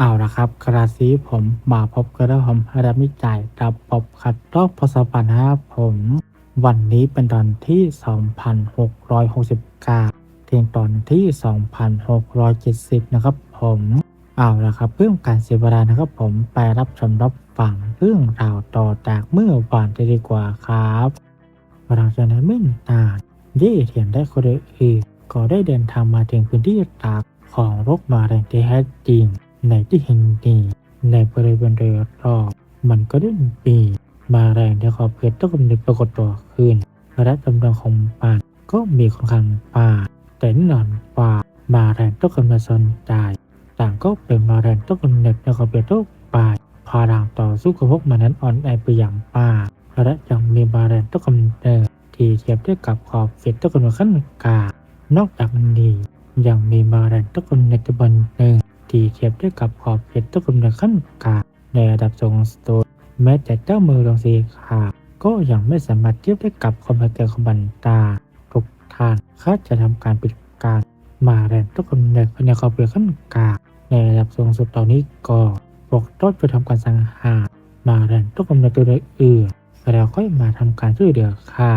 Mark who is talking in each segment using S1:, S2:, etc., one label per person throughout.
S1: เอาละครับกระซีผมมาพบกันแล้วผมรับมิจ่ายกับปบขัดรอบพศปันนะครับผม วันนี้เป็นตอนที่ 2669เทียงตอนที่ 2670 นะครับผมเอาละครับเพื่อการเสียเวลานะครับผมไปรับชมรับฟังเรื่องราวต่อจากเมื่อวานจะดีกว่าครับหลังจากนั้นไม่นานเย่เทียนได้คนอื่นก็ได้เดินทางมาถึงพื้นที่ตากของรกมาแรงที่แท้จริง ในที่เห็นนี้ในบริเวณโดยรอบมันก็ได้มีมาแรงที่ขอบเขตต้องกำเนิดปรากฏตัวขึ้นและจำนวนของป่านก็มีค่อนข้างป่า แต่แน่นอนป่ามาแรงต้องกำเนิดสนใจต่างก็เป็นมาแรงต้องกำเนิดในขอบเขตทุกป่าพาทางต่อสู้กับพวกมันนั้นอ่อนแอไปอย่างป่าและยังมีมาแรงต้องกำเนิดที่เทียบได้กับขอบเขตต้องกำเนิดขั้นกลางนอกจากนี้ยังมีมาแรงต้องกำเนิดตะบันหนึ่ง ที่เทียบได้กับขอบเขตต้นกำเนิดขั้นกลางในระดับทรงสโตนแม้แต่เจ้ามือดวงสีขาวก็ยังไม่สามารถเทียบได้กับความแก่ของบันตาทุกทางคาดจะทำการปิดการมาแรงต้กำเนิดในขอบเขตขั้นกลางในระดับสูงสุดตอนนี้ก็ปกต้นไปทำการสังหารมาแรงต้นกำเนิดตัวอื่นแล้วค่อยมาทำการช่วยเหลือค่ะ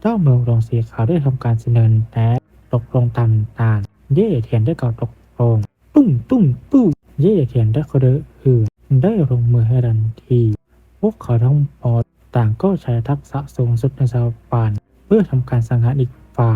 S1: เจ้าเมืองดวงสีขาวได้ทำการเสนอแนะตกลงตามตางเย่เทียนได้กล่าวตกลง ตุ้มตุ้มตุ้มเย่เทียนได้เขาเดออื่นได้ลงมือให้ทันที พวกเขาทั้งหมดต่างก็ใช้ทักษะสูงสุดในสาวปาน เพื่อทำการสังหารอีกฝ่า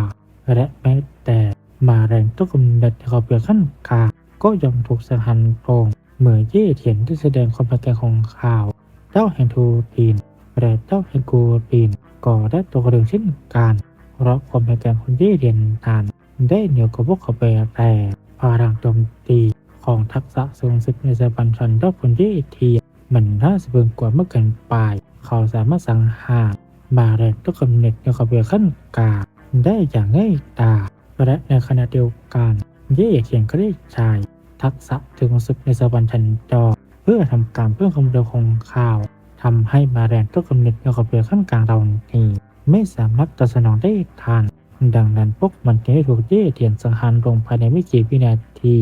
S1: และแม้แต่มาแรงต้นกำเนิดในขอบเขตขั้นกลางก็ยังถูกสังหารลงเมื่อเย่เทียนได้แสดงความเป็นแก่ของข่าว เจ้าแห่งทูตีนและเจ้าแห่งกูตีนก็ได้ตัวกเรื่องเช่นกันเพราะความเป็นแก่ของเย่เทียนนั้นได้เหนือกว่าพวกเขาไปแต่ พลังโจมตีของทักษะสูงสุดในสปันชันรอบคนที่เทียมันน่าสะเบิงกว่าเมื่อเกินไป เขาสามารถสังหารมาแรงต้นกำเนิดในขบเบียขั้นกลางได้อย่างง่ายดายและในขณะเดียวกันเย่เทียนก็ได้ใช้ทักษะถึงสุดในสปันชันดอเพื่อทำการเพิ่มความเร็วของข่าวทำให้มาแรงต้นกำเนิดในขบเบียขั้นกลางเรานี้ไม่สามารถตอบสนองได้ทัน ดังนั้นพวกมันจึงได้ถูกเย่เทียนสังหารลงภายในไม่กี่วินาที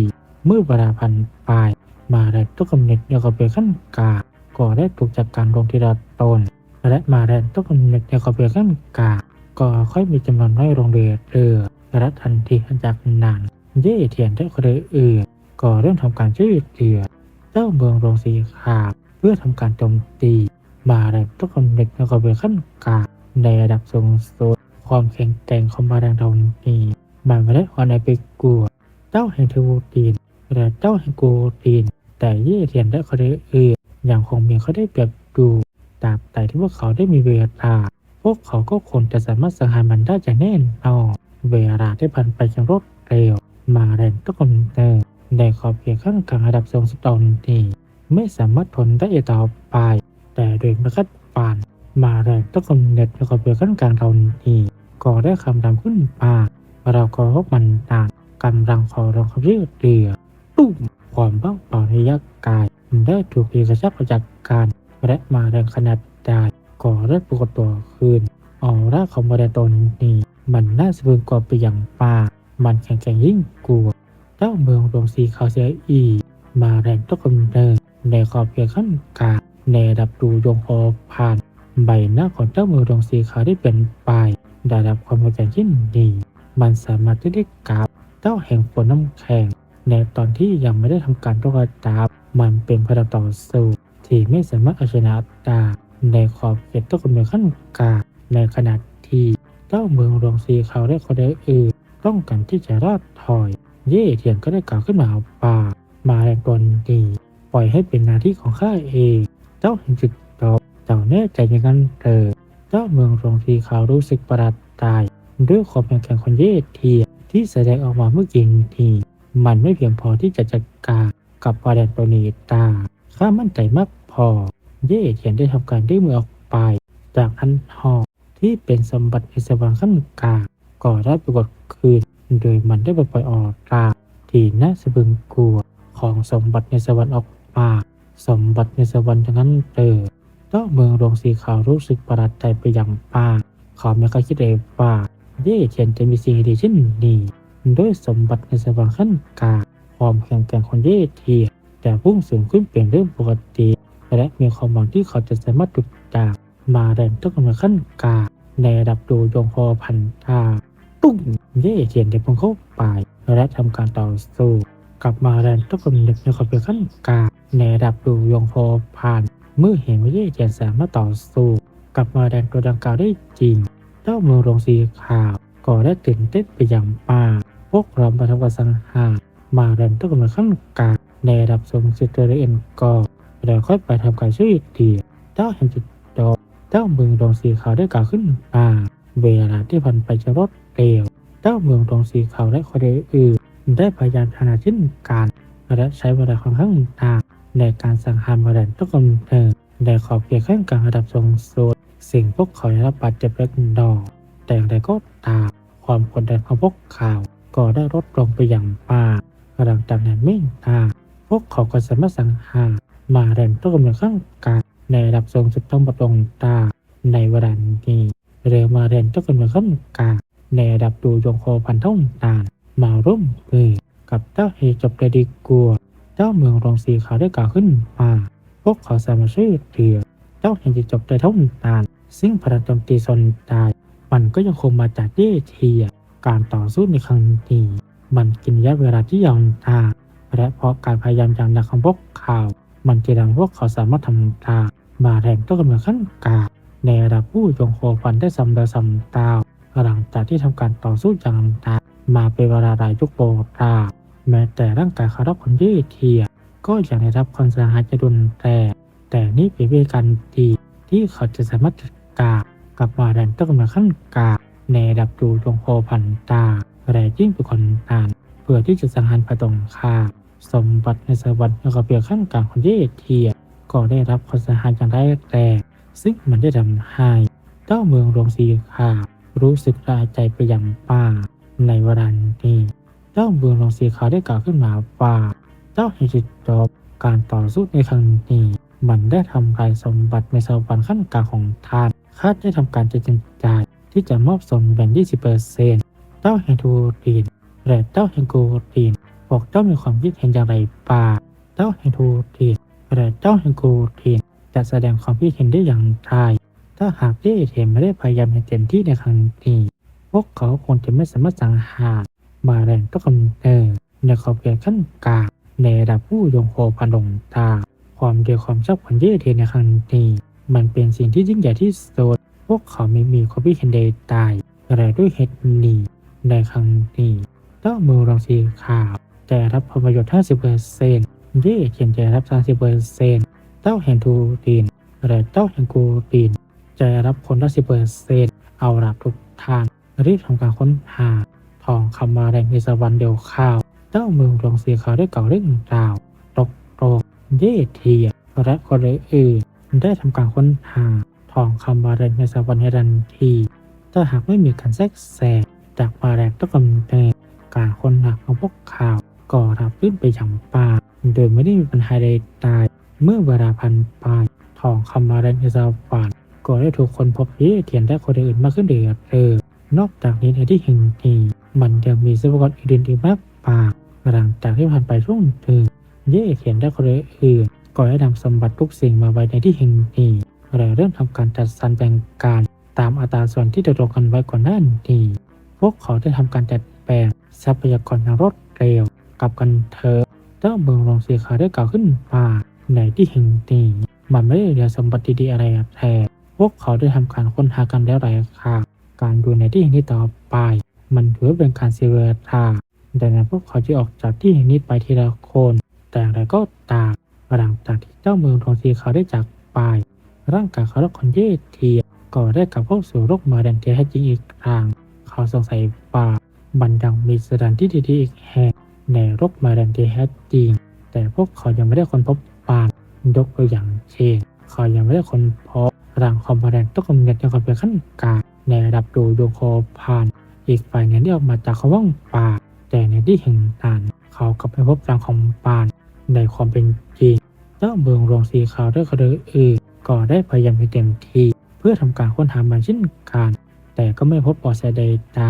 S1: เมื่อเวลาพันปลาย มาแรดตุกกำเนิดเดียวกับเบขั้นกา ก็ได้ถูกจัดการลงทีละตน และมาแรดตุกกำเนิดเดียวกับเบขั้นกา ก็ค่อยมีจำนวนน้อยลงเรื่อยเรือและทันทีจากนั้นเย่เทียนได้คนอื่นก็เริ่มทำการช่วยเหลือเจ้าเมืองโรงสีขาวเพื่อทำการโจมตี มาแรดตุกกำเนิดเดียวกับเบขั้นกาในระดับสูงสุด ความแข็งแกร่งของมาแรงเรานี้มันไม่ได้อ่อนแอไปกลัวเจ้าแห่งเทวตีนและเจ้าแห่งกูตีน แต่เย่เทียนและเขาได้อื่นอย่างคงเมียเขาได้เปรียบดูตราบแต่ที่พวกเขาได้มีเวลา พวกเขาก็คงจะสามารถสังหารมันได้อย่างแน่นอนเวลาได้ผ่านไปอย่างรวดเร็ว มาแรงทุกคนเดินในขอบเขตข้างกลางระดับสูงสุดตอนนี้ไม่สามารถทนได้อีกต่อไป แต่โดยมัคัดปาน มาแรงต้องกำเนิดในขอบเขตข้างกลางเรานี้ก็ได้คำรำขึ้นมาเราก็พบมันต่างกำลังขอรองคำยืดเรือตุ้มความบ้างเป่าในยักษ์กายได้ถูกพีกระชับจากการและมาแรงขนาดใหญ่ก็ได้ปรากฏตัวขึ้นออร่าของมาแรงตนนี้ มันน่าสะพรึงกว่าไปอย่างป่ามันแข็งแกร่งยิ่งกลัวเจ้าเมืองดวงสีขาวเสียอี มาแรงต้องกำเนิดในขอบเขตขั้นกลางในระดับดูยงพอผ่าน ใบหน้าของเจ้ามือดวงสีขาวได้เป็นปลายได้รับความเข้าใจที่ดีมันสามารถที่ได้กราบเจ้าแห่งฝนน้ำแข็งในตอนที่ยังไม่ได้ทำการโต้ตอบมันเป็นพลังต่อสู้ที่ไม่สามารถเอาชนะได้ในขอบเขตต้นกำเนิดขั้นกลางในขณะที่เจ้าเมืองดวงสีขาวได้คนใดอื่นต้องการที่จะรอดถอย เย่เทียนก็ได้กล่าวขึ้นมาป่า มาแรงตนดีปล่อยให้เป็นหน้าที่ของข้าเอง เจ้าเห็นจุด แน่ใจอย่างนั้นเถอเจ้าเมืองดวงสีเขารู้สึกประหลาดใจด้วยความแข็งแกร่งของเย่เทียที่แสดงออกมาเมื่อกี้นี้มันไม่เพียงพอที่จะจัดการกับประเด็นตัวนี้ตาข้ามั่นใจมากพอ เย่เทียนได้ทำการได้มือออกไป จากอันหอที่เป็นสมบัติในสวรรค์ขั้นกลางก็ได้ปรากฏคืน โดยมันได้ปล่อยออกตาที่น่าสะพึงกลัวของสมบัติในสวรรค์ออกมา สมบัติในสวรรค์ทั้งนั้นเตอ เจ้าเมืองดวงสีขาวรู้สึกประหลาดใจไปอย่างมากเขาไม่เคยคิดเลยว่าเย่เทียนจะมีสิ่งดีเช่นนี้ด้วยสมบัติในสวรรค์ขั้นกลางความแข็งแกร่งของเย่เทียนแต่พุ่งสูงขึ้นเป็นเรื่องปกติ และมีความหวังที่เขาจะสามารถจุดจากมาแรงต้องกำลังขั้นกลางในระดับดูยงพอพันธาตุ้งเย่เทียนได้พุ่งเข้าไปและทำการต่อสู้กับมาแรงต้องกำลังในความเป็นขั้นกลางในระดับดูยงพอผ่าน เมื่อเห็นว่าเย่เทียนสามารถต่อสู้กับมาแรงตัวดังกล่าวได้จริงเจ้าเมืองโรงสีขาวก็ได้ตื่นเต้นไปอย่างมาก พวกเรามาทำการสังหารมาแรงต้องกำลังขั้นกลางในระดับทรงซิเตร์เอ็นก็แล้วค่อยไปทำการช่วยเหลือเจ้าเห็นจุดดอกเจ้าเมืองโรงสีขาวได้กล่าวขึ้นมาเวลาที่ผ่านไปจะรวดเร็วเจ้าเมืองโรงสีขาวและคนอื่นได้พยายามขนาดเช่นกันและใช้เวลาค่อนข้างนาน ในการสังหารมาแรงต้องกำเนิดในขอบเขตขั้นกลางระดับทรงสุดสิ่งพวกเขาได้รับบาดเจ็บเล็กน้อยแต่อย่างไรก็ตามความกดดันของพวกเขาก็ได้ลดลงไปอย่างมากหลังจากนั้นไม่นานพวกเขาก็สามารถสังหารมาแรงต้องกำเนิดขั้นกลางในระดับทรงสุดต้องบดลงตาในเวลานี้เรือมาแรงต้องกำเนิดขั้นกลางในระดับดูยงโคพันเท่านานมาร่วมมือกับเจ้าเฮจบได้ดีกว่า เจ้าเมืองรองสีขาวได้กล่าวขึ้นมาพวกเขาสามารถช่วยเหลือเจ้าเฮจะจบได้เท่านานซึ่งพลังโจมตีซนตาย มันก็ยังคงมาจากเย่เทีย การต่อสู้ในครั้งนี้ มันกินระยะเวลาที่ยาวนานและเพราะการพยายามอย่างหนักของพวกเขา มันจึงทำพวกเขาสามารถทำตามาแรงต้องกำเนิดขั้นกาในระดับผู้ยงโคฟันได้สำเร็จสำตาวหลังจากที่ทำการต่อสู้อย่างหนักมาเป็นเวลาหลายยุคโบราณ แม้แต่ร่างกายเขารับคนเย่เทีย ก็ยังได้รับความเสียหายจะรุนแรงแต่นี่เป็นวิธีการดีที่เขาจะสามารถจัดการกับมาแรงต้กำเนิดขั้นกลางในดับดูยงโคพันตาและยิ่งเป็นคนนานเพื่อที่จะสังหารพระตงข้าสมบัติในสวรรค์แล้วก็เปรียบขั้นกลางของเยเทีย ก็ได้รับความเสียหายอย่างร้ายแรงซึ่งมันได้ทำให้เจ้าเมืองรวงสีขาวรู้สึกระอาใจไปอย่างป่าในวลานี้ จ้าเมืองรวงสีขาวได้กล่าวขึ้นมาว่า เจ้าเฮจิตจบการต่อสู้ในครั้งนี้มันได้ทำลายสมบัติในสวรรค์ขั้นกลางของท่านคาดได้ทำการจะจำจ่าที่จะมอบส่วนแบ่ง20%เจ้าแห่งทูรีนและเจ้าแห่งกูรีนบอกเจ้ามีความคิดเห็นอย่างไรป่าเจ้าแห่งทูรีนและเจ้าแห่งกูรีนจะแสดงความคิดเห็นได้อย่างไรถ้าหากที่เทมไม่ได้พยายามให้เต็มที่ในครั้งนี้ พวกเขาคงจะไม่สามารถสังหาร มาแรงต้องกำเนิดในขอบเขตขั้นกลางในระดับผู้ยงโคพันดงตาความเดียวความชอบของเย่เทในครั้งนี้มันเป็นสิ่งที่ยิ่งใหญ่ที่สุดพวกเขาไม่มีความคิดเห็นใดตายอะไรด้วยเหตุนี้ในครั้งนี้เจ้ามือรองสีขาวจะรับผลประโยชน์ 50%เปอร์เซ็นต์เย่เทียนจะรับ 30%เจ้าแห่งทูรีนและเจ้าแห่งกูรีนจะรับคนละ10%เปอร์เซ็นต์เอาละทุกทานรีบทำการค้นหา ทองคำมาแรงในสวรรค์เดียวข้าวเจ้าเมืองรองสีขาวได้เก่าเรื่องราวตกโตกเย่เทียและคนอื่นได้ทำการค้นหาทองคำมาแรงในสวรรค์ในทันทีถ้าหากไม่มีการแทรกแซงจากมาแรงต้องกำเนิดการค้นหาของพวกข่าวก็รับขึ้นไปอย่างป่าโดยไม่ได้มีปัญหาใดตาย เมื่อเวลาพันไปทองคำมาแรงในสวรรค์ก็ได้ถูกคนพบเย่เทียนและคนอื่นมากขึ้นเดือดเออ นอกจากนี้ในที่แห่งนี้มันยังมีทรัพยากรอื่นอีกมากมายหลังจากที่ผ่านไปช่วงหนึ่งเย่เทียนและคนอื่นก็ได้นำสมบัติทุกสิ่งมาไว้ในที่แห่งนี้และเริ่มทำการจัดสรรแบ่งการตามอัตราส่วนที่ตกลงกันไว้ก่อนหน้านี้พวกเขาได้ทำการจัดแบ่งทรัพยากรอย่างรวดเร็วกับกันเถอะเจ้าเมืองรองสีขาได้กล่าวขึ้นมาในที่แห่งนี้มันไม่ได้เหลือสมบัติดีๆอะไรแท้พวกเขาได้ทำการค้นหากันแล้วหลายครั้ง การดูในที่แห่งนี้ต่อไป มันถือเป็นการเสียเวลาดังนั้นพวกเขาจะออกจากที่แห่งนี้ไปทีละคน แต่อะไรก็ตามหลังจากที่เจ้าเมืองทองสีขาวได้จากไป ร่างกายเขาและคนเย่เทียก็ได้กลับเข้าสู่โลกมาแดนเทียให้จริงอีกครั้งเขาสงสัยว่ามันยังมีสถานที่ดีๆอีกแห่งในโลกมาแดนเทียแท้จริง แต่พวกเขายังไม่ได้ค้นพบปานยกตัวอย่างเช่นเขายังไม่ได้ค้นพบร่างความมาแดนต้องกำเนิดยังเป็นขั้นกลาง ในระดับดูดวงโคพาน อีกฝ่ายหนึ่งได้ออกมาจากเขาว่างป่า แต่ในที่แห่งนั้นเขากลับไปพบร่างของปานในความเป็นจริงเจ้าเมืองรวงสีขาวและคนอื่นก็ได้พยายามให้เต็มที่ เพื่อทำการค้นหามันเช่นกันแต่ก็ไม่พบเบาะแสใดต่า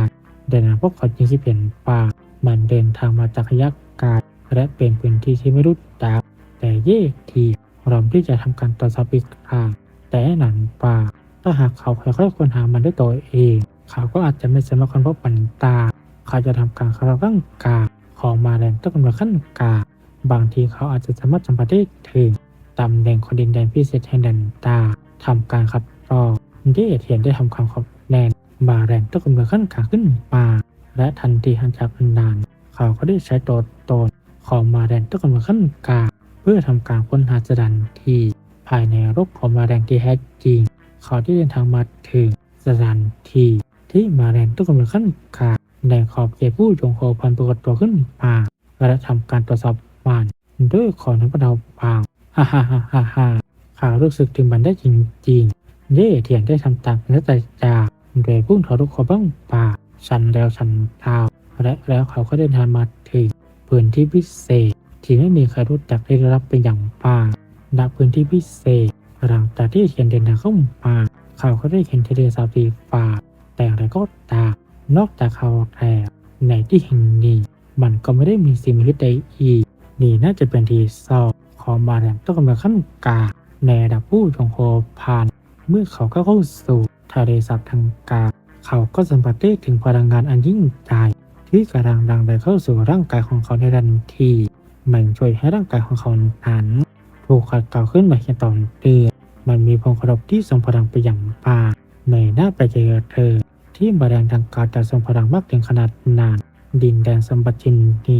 S1: ดังนั้นพวกเขาจึงที่เปลี่ยนป่า มันเดินทางมาจากยักกาดและเป็นพื้นที่ที่ไม่รู้จักแต่เย่ทีพร้อมที่จะทำการตรวจสอบอีกครั้งแต่หนันป่า ถ้าหากเขาค่อยๆค้นหามันด้วยตัวเอง เขาก็อาจจะไม่สามารถค้นพบมันตา เขาจะทำการคาราร่างกาของมาแรงต้นกำเนิดขั้นกลางบางทีเขาอาจจะสามารถสัมผัสได้ถึงตำแหน่งคนดินแดนพิเศษแห่งแดนตาทำการขับรอเย่เทียนได้ทำความขับแนนมาแรงต้นกำเนิดขั้นกลางขึ้นมาและทันทีหันจากนาน เขาก็ได้ใช้ตัวตนของมาแรงต้นกำเนิดขั้นกลางเพื่อทำการค้นหาสถานที่ภายในรบของมาแรงที่แท้จริง เขาได้เดินทางมาถึงสถานที่ที่มาแรงต้นกำเนิดขั้นกลางในขอบเขตผู้จงโคพันปรากฏตัวขึ้นมาและทำการตรวจสอบมันด้วยขอน้ำประดาวบางฮ่าฮ่าฮ่าฮ่าฮ่าขารู้สึกถึงมันได้จริงๆเย่เทียนได้ทำตามนักจากโดยพุ่งทะลุขอบ้างป่าชันแล้วชันเท้าและแล้วเขาก็เดินทางมาถึงพื้นที่พิเศษ ที่ไม่มีใครรู้จักได้รับเป็นอย่างมากณพื้นที่พิเศษ หลังจากที่เทียนเดินทางเข้ามาเขาก็ได้เห็นทะเลสาบสีฟ้าแต่อะไรก็ตามนอกจากเขาแล้ในที่แห่งนี้มันก็ไม่ได้มีสิ่งมีชีวิตใดอีกนี่น่าจะเป็นที่สอบของมาแรงต้องกำลังขั้นกาในระดับผู้จงโคผ่าน เมื่อเขาก็เข้าสู่ทะเลสาบทางกาเขาก็สัมผัสได้ถึงพลังงานอันยิ่งใหญ่ที่กำลังดังไปเข้าสู่ร่างกายของเขาในทันทีมันช่วยให้ร่างกายของเขานั้น ถูกขัดเกลาขึ้นมาอย่างต่อเนื่องมันมีพงครบที่ทรงพลังไปอย่างมากในหน้าไปเจอเธอ ที่บาแดงดังกล่าวจะทรงพลังมากถึงขนาดนานดินแดนสมบัติชินนี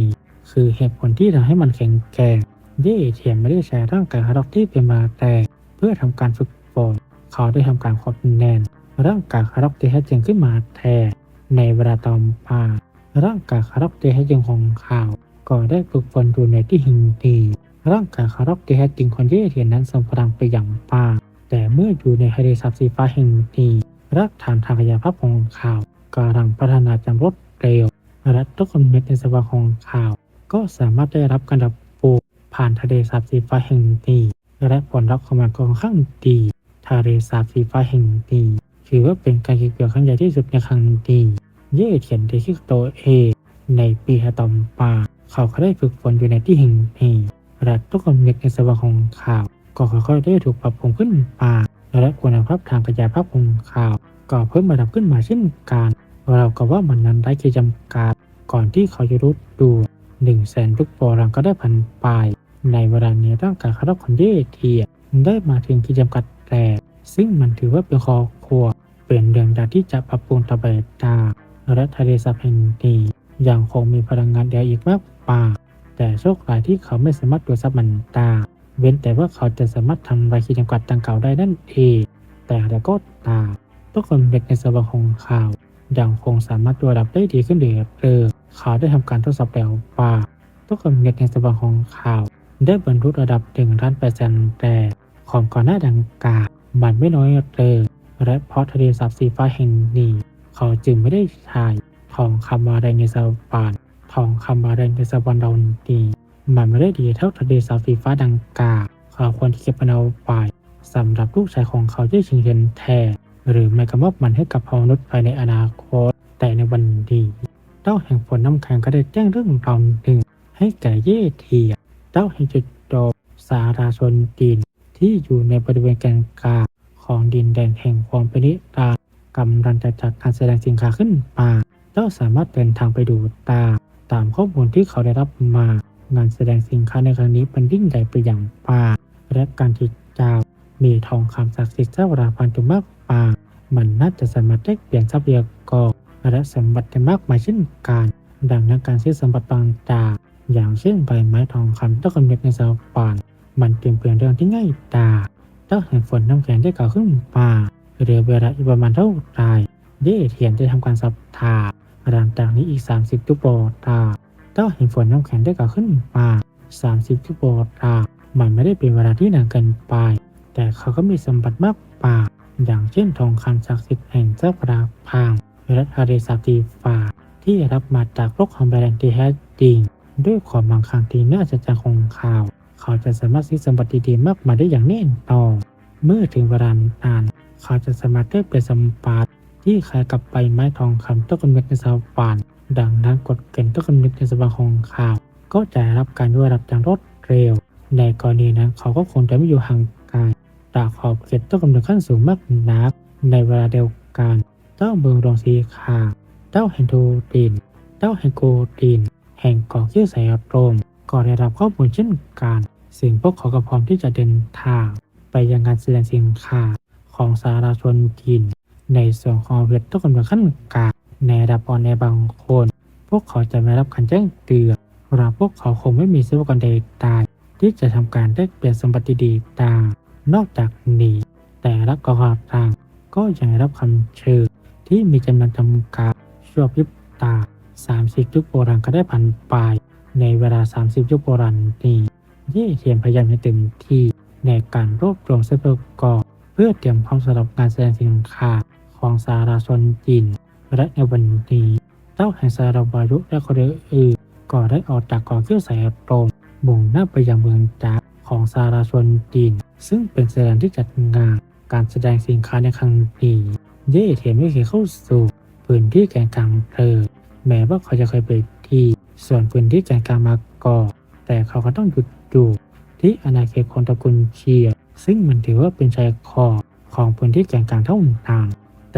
S1: คือเหตุผลที่ทำให้มันแข็งแกร่งเย่เทียนไม่ได้ใช้ร่างกายฮาร์ดที่เป็นมาแต่เพื่อทำการฝึกฝนเขาได้ทำการควบแน่นร่างกายฮาร์ดที่แท้จริงขึ้นมาแทนในเวลาต่อมาร่างกายฮาร์ดที่แท้จริงของเขาก็ได้ฝึกฝนอยู่ในที่หินดี ร่างกายฮาร์ดที่แท้จริงของเย่เทียนนั้นทรงพลังไปอย่างมากแต่เมื่ออยู่ในทะเลสาบสีฟ้าแห่งนี้รากฐานทางกายภาพของเขาวกำลังพัฒนาจำรวดเร็วและทุกคนเม็ดในสวาของข่าว ก็สามารถได้รับการดับปูผ่านทะเลสาบสีฟ้าแห่งนี้และผลลัพธ์ของมันค่อนข้างดีทะเลสาบสีฟ้าแห่งนี้ถือว่าเป็นการเก็บเกี่ยวครั้งใหญ่ที่สุดในครั้งนี้เย่เทียนได้คิดตัวเองในปีต่อมาเขาก็ได้ฝึกฝนอยู่ในที่แห่งนี้ และทุกคนเม็ดในสวาของข่าว ก็ค่อยๆได้ถูกปรับปรุงขึ้นมาและคุณภาพทางกายภาพของข่าว ก็เพิ่มระดับขึ้นมาเช่นกันเราก็ว่ามันนั้นได้ขีดจำกัดก่อนที่เขาจะรู้ดูหนึ่งแสนทุกปอรังก็ได้พันปลายในเวลานี้ร่างกายคาร์บอนเย่เทียได้มาถึงขีดจำกัดแต่ซึ่งมันถือว่าเป็นคอครัวเป็นเรื่องดาที่จะปรับปรุงตะเบตาและทะเลสาบแห่งนี้ยังคงมีพลังงานเดียวอีกมากกว่า แต่โชคร้ายที่เขาไม่สามารถตรวจสอบมันตาเว้นแต่ว่าเขาจะสามารถทำลายขีดจำกัดดังกล่าวได้นั่นเอง แต่แล้วก็ตามทุกคนเด็กในสวาของข่าวยังคงสามารถตรวจรับได้ดีขึ้นเรื่อยๆเขาได้ทำการทดสอบแล้วว่าทุกคนเด็กในสวาของข่าวได้บรรลุระดับหนึ่งล้านเปอร์เซ็นต์แต่ของก่อนหน้าดังกล่าวมันไม่น้อยเลยและเพราะทะเลสาบสีฟ้าแห่งนี้ เขาจึงไม่ได้ใช้ทองคำมาแรงในสวรรค์ ทองคำมาแรงในสวรรค์เราดีมันไม่ได้ดีเท่าทะเลสาบสีฟ้าดังกล่าวเขาควรที่จะเป็นเอาไปสำหรับลูกชายของเขาที่ชิงเทียนแทนหรือไม่ก็มอบมันให้กับพมนุษย์ภายในอนาคต แต่ในวันดีเต้าแห่งฝนน้ำแข็งก็ได้แจ้งเรื่องราวหนึ่งให้แก่เย่เทียเต้าแห่งจุดจบสาราชนดินที่อยู่ในบริเวณแกนกลางของดินแดนแห่งความเป็นนิรันดร์กำลังจะจัดการแสดงสินค้าขึ้นมา เจ้าสามารถเดินทางไปดูตา ตามข้อมูลที่เขาได้รับมา งานแสดงสินค้าในครั้งนี้เป็นยิ่งใหญ่ไปอย่างมาและการที่เจ้ามีทองคำศักดิ์สิทธิ์เจ้าราพันธุมากมามันน่าจะสามารถได้เปลี่ยนทรัพยากรและสมบัติมากมายเช่นกัน ดังนั้นการซื้อสมบัติต่างๆอย่างเช่นใบไม้ทองคำต้องกำเนิดในสวรรค์มันเป็นเพียงเรื่องที่ง่ายดายถ้าเห็นฝนน้ำแข็งได้เก่าขึ้นมาเหลือเวลาอีกประมาณเท่าไรเย่เทียนได้ทำการสับทา หลังจากนี้อีก 30ทุกโบตาถ้าเห็นฝนน้ำแข็งได้ก่าขึ้นมา 30ทุกโบตามันไม่ได้เป็นเวลาที่นานเกินไป แต่เขาก็มีสมบัติมากกว่า อย่างเช่นทองคำศักดิ์สิทธิ์แห่งเจ้าพระพางและทะเลสาบสีฟ้าที่รับมาจากโลกของแบรนด์ที่แท้จริง ด้วยความบางครั้งที่น่าจะจังของข่าว เขาจะสามารถซื้อสมบัติดีๆมากมายได้อย่างแน่นอนเมื่อถึงเวลานานเขาจะสามารถได้เป็นสมบัติ ที่คล้ายกับใบไม้ทองคำต้นกำเนิดในสวรรค์ดังนั้นกฎเกณฑ์ต้นกำเนิดในสวรรค์ของข่าว ก็จะรับการยกระดับอย่างรวดเร็ว ในกรณีนั้นเขาก็คงจะไม่อยู่ห่างไกลจากขอบเขตต้องกำเนิดขั้นสูงมากนัก ในเวลาเดียวกันเจ้าเบืองรองสีขาวเจ้าแห่งทูดินเจ้าแห่งโกดินแห่งเกาะชื่อสายโรมก็ได้รับข้อมูลเช่นกันสิ่งพวกเขาก็พร้อมที่จะเดินทาง ไปยังการแสดงสินค้าของสาธารณชนจีน ในส่วนของเวทต้องกำเนิดขั้นกลางในระดับอ่อนในบางคน พวกเขาจะไม่รับการแจ้งเตือนว่าพวกเขาคงไม่มีทรัพยากรใดๆที่จะทำการแลกเปลี่ยนสมบัติดีต่างนอกจากนี้ แต่ละกองต่างก็ยังได้รับคำเชิญที่มีจำนวนจำกัดชั่วพริบตา 30 ยุคโบราณก็ได้ผ่านไป ในเวลา 30 ยุคโบราณนี้เย่เทียนพยายามให้เต็มที่ในการรวบรวมทรัพยากรเพื่อเตรียมพร้อมสำหรับการแสดงสินค้า ของสาธาชนจีน และในวันนี้เต้าแห่งสารวายุและคนอื่นก็ได้ออกจากเกอเครื่องสายตรงมุ่งหน้าไปยังเมืองจากของสาธาชนจีน ซึ่งเป็นสถานที่จัดงานการแสดงสินค้าในครั้งนี้เย่เทียนไม่เคยเข้าสู่พื้นที่แกนกลางเพลิงแม้ว่าเขาจะเคยไปที่ส่วนพื้นที่แกนกลางมาก่อนแต่เขาก็ต้องหยุดอยู่ที่อาณาเขตคนตระกูลเชียซึ่งมันถือว่าเป็นชายขอบของพื้นที่แกนกลางเท่านั้น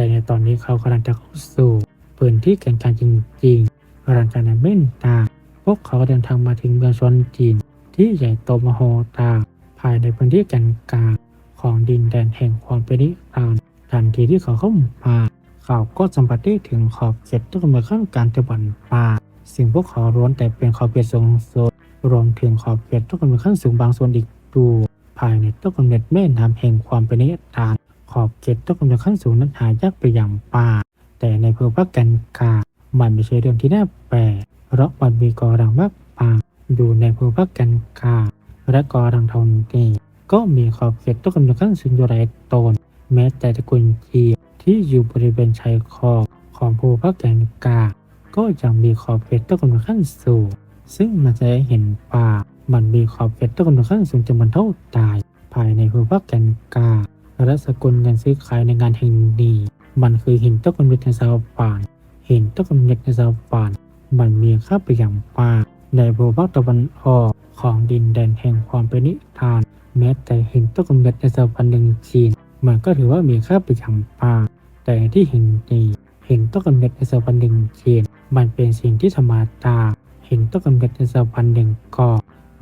S1: แต่ในตอนนี้เขากำลังจะเข้าสู่พื้นที่แกนกลางจริงๆหลังจากนั้นไม่นานพวกเขาก็เดินทางมาถึงเมืองชนจีน ที่ใหญ่โตมโหฬารภายในพื้นที่แกนกลางของดินแดนแห่งความเป็นนิรันดร์ทันทีที่เขาเข้ามาเขาก็สัมผัสได้ถึงขอบเขตต้นกำเนิดขั้นการตะวันป่าสิ่งพวกเขาล้วนแต่เป็นขอบเขตสูงสุดรวมถึงขอบเขตต้นกำเนิดขั้นสูงบางส่วนอีกด้วยภายในต้นกำเนิดแม่น้ำแห่งความเป็นนิรันดร์ ขอบเขตต้นกำเนิดขั้นสูงนั้นหายากไปอย่างป่า แต่ในภูมิภาคแกนกลางมันไม่ใช่เรื่องที่น่าแปลกเพราะมันมีกอรังมากป่าอยู่ในภูมิภาคแกนกลางและกอรังทองนี้ก็มีขอบเขตต้นกำเนิดขั้นสูงอยู่หลายตนแม้แต่ตระกูลจีที่อยู่บริเวณชายขอบของภูมิภาคแกนกลางก็ยังมีขอบเขตต้นกำเนิดขั้นสูงซึ่งมันจะเห็นป่ามันมีขอบเขตต้นกำเนิดขั้นสูงจนมันเท่าตาย ภายในภูมิภาคแกนกลาง และสกุลเงินซื้อขายในงานแห่งนี้ มันคือหินต้นกำเนิดในซาวปานหินต้นกำเนิดในซาวปานมันมีค่าไปอย่างมากในภูมิภาคตะวันออกของดินแดนแห่งความเป็นนิทาน แม้แต่หินต้นกำเนิดในซาวปานหนึ่งจีน มันก็ถือว่ามีค่าไปอย่างมากแต่ที่เห็นนี้เห็นต้นกำเนิดในสวรรค์หนึ่งเชีน มันเป็นสิ่งที่ธรรมดาเห็นต้นกำเนิดในสวรรค์หนึ่งก็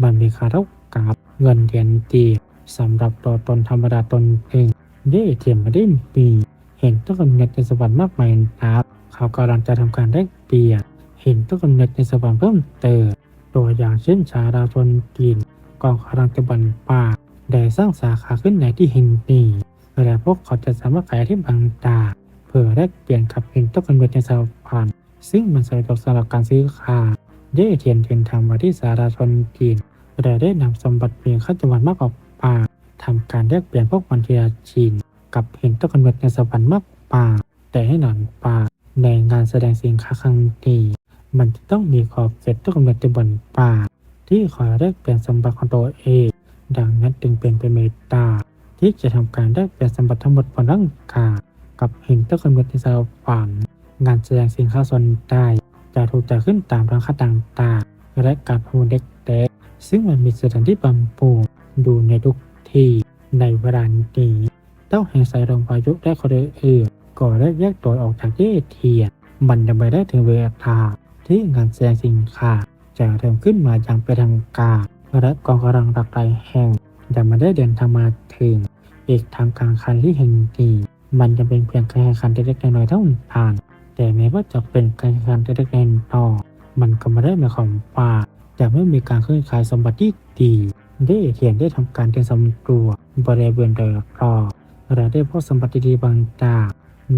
S1: มันมีค่าเท่ากับเงินเหรียญจีน สำหรับตัวตนธรรมดาตนหนึ่งได้เทียมม่ได้มีเห็นต้นกำเนิดในสวรรค์มากมายนับเขากำลังจะทำการได้เปลี่ยนเห็นต้นกำเนิดในสวรรค์เพิ่มเติมตัวอย่างเช่นชาดาชนจีนกองกำลังตะบันป่าได้สร้างสาขาขึ้นในที่แห่งนี้และพวกเขาจะสามารถขายที่บางตาเพื่อแลกเปลี่ยนกับเงินต้นกำเนิดในสาวพันซึ่งมันสะดวกสำหรับการซื้อขายได้เทียนเทียนทำมาที่สาธาชนจีนและได้นำสมบัติเพียงข้าจำนวนมากออก ป่าทำการแลกเปลี่ยนพวกมันเทียจีน กับเห็นต้นกำเนิดในสวรรค์มากป่า แต่ให้หนอนป่า ในงานแสดงสินค้าครั้งนี้มันจะต้องมีขอบเขตต้นกำเนิดในบนป่า ที่ขอแลกเปลี่ยนสมบัติของตัวเองดังนั้นจึงเป็นไปเมตตา ที่จะทำการได้เปลี่ยนสมบัติทั้งหมดบนร่างกายกับเหินต้นกำเนิดในสาวฝันงานแสดงสินค้าส่วนได้จะถูกจัดขึ้นตามราคาต่างๆและการประมูลเด็กๆซึ่งมันมีสถานที่บำปู ดูในทุกที่ในเวลานี้เต้าแห่งสายลมพายุและคนอื่นๆก็ได้แยกตัวออกจากเยเทียนมันยังไม่ได้ถึงเวลาที่งานแสดงสินค้าจะเริ่มขึ้นมาอย่างเป็นทางการและกองกำลังหลากหลายแห่งยังไม่ได้เดินทางมาถึง อีกทางการคันที่แห่งนี้มันจะเป็นเพียงการแข่งขันเล็กๆน้อยๆเท่านั้นแต่แม้ว่าจะเป็นการแข่งขันเล็กๆน้อยๆมันก็ไม่ได้หมายความว่าจะไม่มีการเคลื่อนขายสมบัติที่ดี ได้เขียนได้ทำการเตรียมสำรวจบริเวณโดยรอบและได้พบสมบัติดีบางอย่าง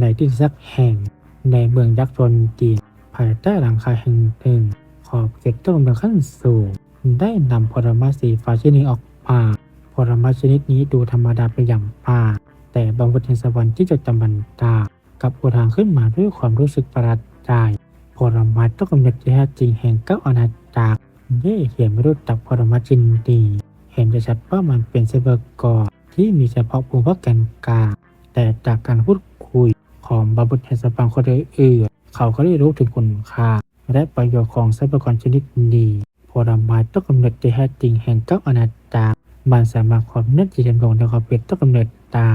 S1: ในที่สักแห่ง ในเมืองยักษ์ชนจีนภายใต้หลังคาแห่งหนึ่ง ขอบเขตต้นเป็นขั้นสูง ได้นำผลไม้สีฟ้าชนิดออกมาผลไม้ชนิดนี้ดูธรรมดาไปอย่างมากแต่บางบทในสวรรค์ที่จะจำบันดากับอุทานขึ้นมาด้วยความรู้สึกประหลาดใจผลไม้ต้นกำเนิดแท้จริงแห่งเก้าอาณาจักรเย่เขียนไม่รู้จักผลไม้ชินดี ห็นจะชัดว่ามันเป็นเซเบอร์กอร์ที่มีเฉพาะภูมิภาคแกนกลางแต่จากการพูดคุยของบาบุตรแห่งสปังคนอื่นเขาก็ได้รู้ถึงคุณค่า และประโยชน์ของทรัพยากรชนิดนี้ผลไม้ต้นกำเนิดที่แท้จริงแห่งเก้าอาณาจักรมันสามารถขอบเนื้อที่ดำรงในขอบเขตต้นกำเนิดได้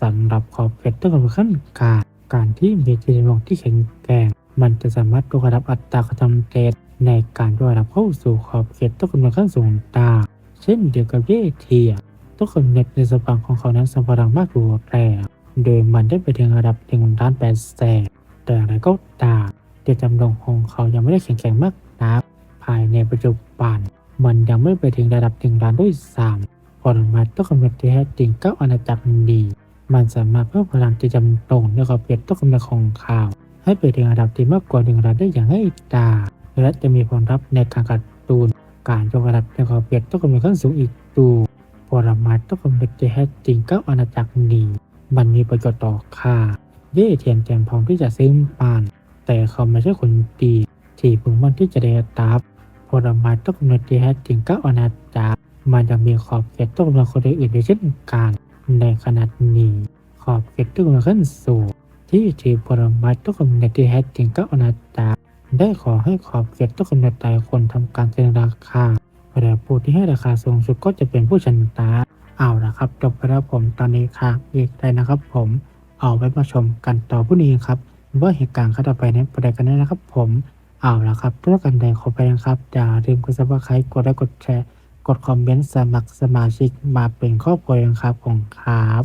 S1: สำหรับขอบเขตต้นกำเนิดขั้นกลางการที่มีที่ดำรงที่แข็งแกร่ง มันจะสามารถยกระดับอัตราการทำเทรดในการยกระดับเข้าสู่ขอบเขตต้นกำเนิดขั้นสูงได้ เช่นเดียวกับเยเทียต้นกำเนิดในสปังของเขานั้นสัมพลังมากกว่าแรโดยมันได้ไปถึงระดับหนึ่งล้านแปดแสนแต่อะไรก็ตามเดชจำลองของเขายังไม่ได้แข็งแกร่งมากนักภายในปัจจุบัน มันยังไม่ไปถึงระดับหนึ่งล้านด้วยซ้ำผลม้ต้นกำเนิดที่แท้จริงเก้าอาณาจักรดีมันสามารถเพิ่มพลังที่จำลองในขอบเขตต้นกำเนิดของเขาให้ไปถึงระดับที่มากกว่าหนึ่งล้านได้อย่างง่ายดายและจะมีผลลัพธ์ในการการตูน การยกระดับในขอบเขตต้นกำเนิดขั้นสูงอีกตัวผลไม้ต้นกำเนิดที่แท้จริงเก้าอาณาจักรนี้ มันมีประโยชน์ต่อข้าเย่เทียนแจมพร้อมที่จะซื้อปาน แต่เขาไม่ใช่คนดีที่พึงมั่นที่จะได้รับผลไม้ต้นกำเนิดที่แท้จริงเก้าอาณาจักรมันยังมีขอบเขตต้นกำเนิดคนอื่นด้วยเช่นกันในขณะนี้ ขอบเขตต้นกำเนิดขั้นสูงที่ถือผลไม้ต้นกำเนิดที่แท้จริงเก้าอาณาจักร ได้ขอให้ขอบเขตต้นกำเนิดต่ละคนทำการเซ็นราคาแต่ผู้ที่ให้ราคาสูงสุดก็จะเป็นผู้ชนะเอาละครับ จบไปแล้วผมตอนนี้ครับอีกได้นะครับ ผมเอาไว้มาชมกันต่อผู้นี้ครับว่าเหตุการณ์ข้าต่อไปนี้ประเด็นกันแน่นะครับ ผมเอาละครับเพื่อกันใดขอไปนะครับอย่าลืมกดซับสไครต์กดไลค์กดแชร์กดคอมเมนต์สมัครสมาชิกมาเป็นครอบครัวกันครับผมครับ